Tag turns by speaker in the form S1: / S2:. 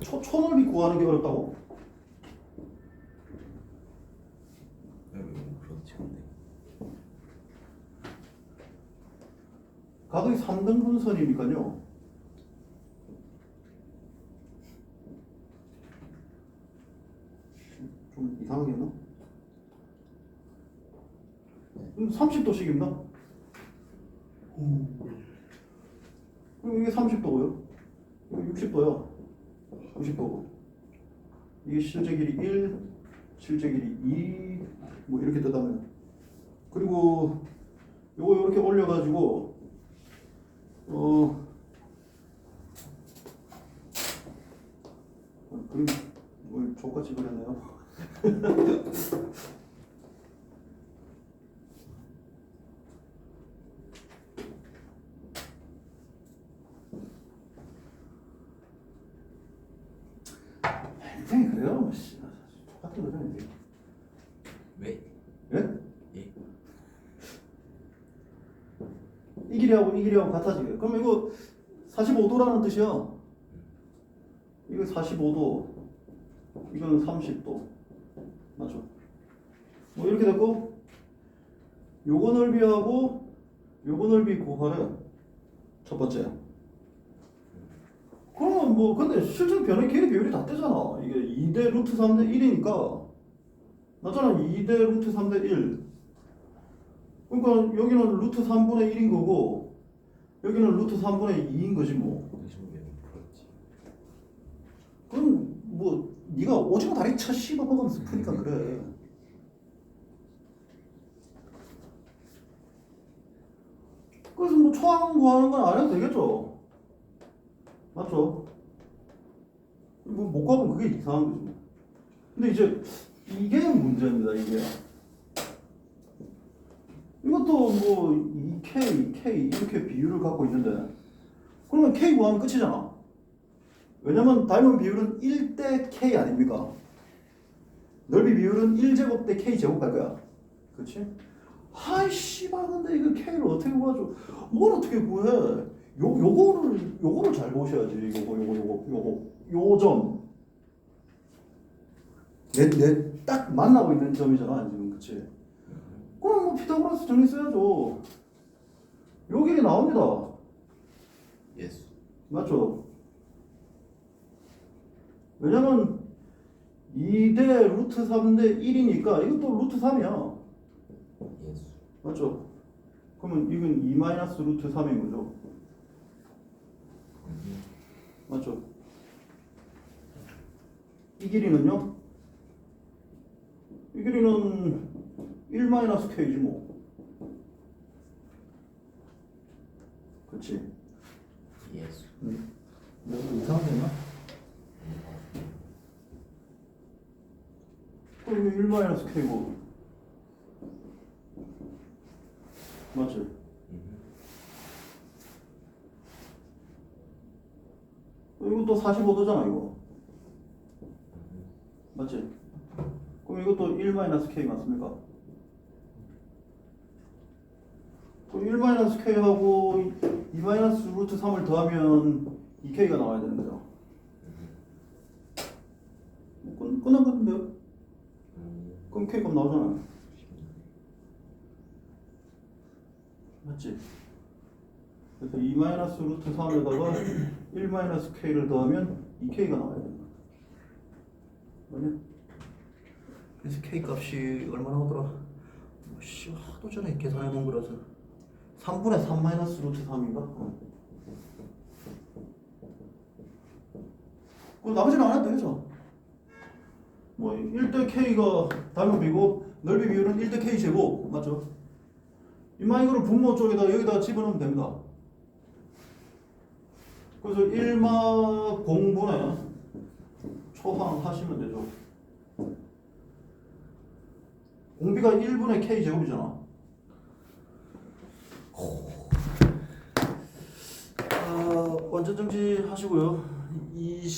S1: 초, 초넓이 구하는 게 어렵다고?
S2: 그렇지 근데
S1: 가격이 3등 분선이니까요. 좀 이상하겠나? 그럼 30도씩입니다. 그럼 이게 30도고요. 이거 60도야. 90도고. 이게 실제 길이 1, 실제 길이 2, 뭐 이렇게 되다면. 그리고 요거 이렇게 올려가지고 어 그림 뭘 족같이 그렸네요. 인생이 그래요. 씨. 똑같은 거잖아 이게.
S2: 왜?
S1: 예?
S2: 예?
S1: 이 길이하고 이 길이하고 같아지. 그럼 이거 45도라는 뜻이야. 이거 45도, 이거는 30도. 맞죠? 뭐 이렇게 됐고, 요거 넓이하고 요거 넓이 구하래. 첫 번째. 그러면 뭐 근데 실제 변의 길이 비율이 다 떼잖아. 이게 2대 루트 3대 1이니까 맞잖아. 2대 루트 3대 1. 그러니까 여기는 루트 3분의 1인 거고 여기는 루트 3분의 2인 거지 뭐. 그럼 뭐 네가 오징어 다리 쳐 씹어 먹으면서 푸니까 그래. 그래서 뭐 초항 구하는 건 안 해도 되겠죠. 맞죠? 뭐 못 가면 그게 이상한 거지. 뭐. 근데 이제 이게 문제입니다. 이게 이것도 뭐 2K, K 이렇게 비율을 갖고 있는데 그러면 K 구하면 끝이잖아. 왜냐면 닮은 비율은 1대 K 아닙니까? 넓이 비율은 1제곱 대 K 제곱 갈 거야. 그렇지? 아이 씨발 근데 이거 K를 어떻게 구하죠? 뭘 어떻게 구해? 요 요거를 요거를 잘 보셔야지. 요거 요거 요거 요거 요점. 내내 딱 만나고 있는 점이잖아 지금 그치? 그럼 뭐 피타고라스 정리 써야죠. 요 길이 나옵니다.
S2: 예수
S1: 맞죠? 왜냐면 2대 루트 3대 1이니까 이것도 루트 3이야.
S2: 예수
S1: 맞죠? 그러면 이건 2 마이너스 루트 3인 거죠. 맞죠? 이 길이는요? 이 길이는 1 마이너스 k지 뭐. 그렇지?
S2: 예수
S1: 뭐 이상하겠나? 그럼 이거 1 마이너스 k고 맞지? 이것도 45도잖아 이거 맞지? 그럼 이것도 1 마이너스 k 맞습니까? 그럼 1 마이너스 k하고 2 마이너스 루트 3을 더하면 2k가 나와야 되는 거죠 끝, 끝난 건데요? 그럼 k가 나오잖아 맞지? 그래서 2 마이너스 루트 3에다가 1 마이너스 k를 더하면 2k가 나와야 된다. 맞냐? 그래서 k 값이 얼마나 오더라? 뭐, 씨, 하도 전에 계산해 놓은 거라서 3분의 3 마이너스 루트 3인가? 어. 그럼 나머지는 안 해도 되겠죠? 뭐 1대 k가 닮은 비고 넓이 비율은 1대 k 제곱 맞죠? 이마 이거를 분모 쪽에다 여기다 집어넣으면 됩니다. 그래서 1마 공분에 초항 하시면 되죠. 공비가 1분의 k 제곱이잖아. 아, 완전 정지 하시고요.